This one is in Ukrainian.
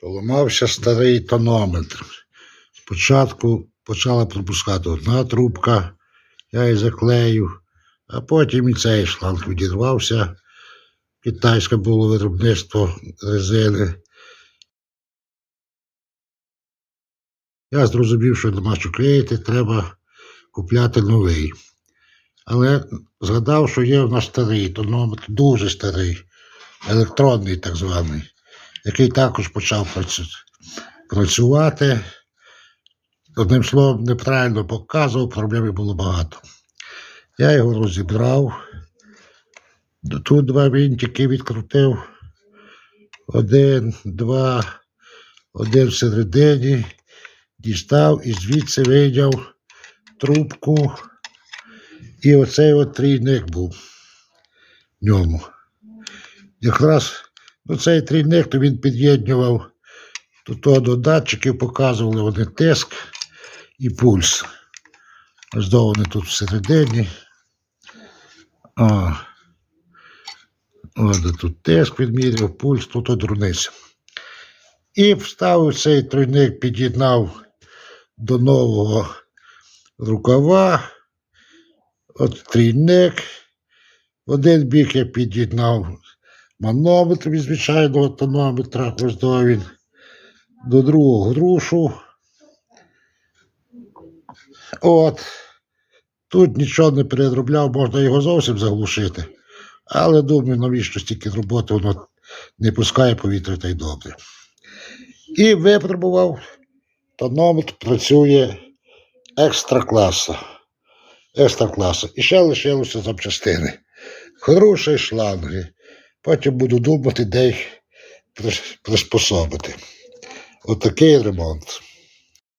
Поламався старий тонометр. Спочатку почала пропускати одна трубка, я її заклею, а потім і цей шланг відірвався. Китайське було виробництво резини. Я зрозумів, що нема що клеїти, треба купляти новий. Але згадав, що є в нас старий тонометр, дуже старий, електронний так званий, який також почав працювати. Одним словом, неправильно показував, проблем було багато. Я його розібрав. Тут два винтики відкрутив. Один, два, один всередині. Дістав і звідси вийняв трубку. І оцей от трійник був в ньому. Якраз ну, цей трійник, то він під'єднував до того до датчиків, показували вони тиск і пульс. Ось вони тут всередині. О. О, тут тиск відміряв, пульс, тут от дурниця. І вставив цей тройник, під'єднав до нового рукава. От трійник. Один бік я під'єднав манометр від звичайного тонометра, ось до він. До другого грушу. От. Тут нічого не переробляв, можна його зовсім заглушити. Але думаю, навіщо стільки роботи воно не пускає повітря та й добре. І випробував. Тонометр працює екстра класа. Екстра класа. І ще лишилося запчастини. Хороші шланги. Потім буду думати, де їх прис- приспособити. Отакий ремонт.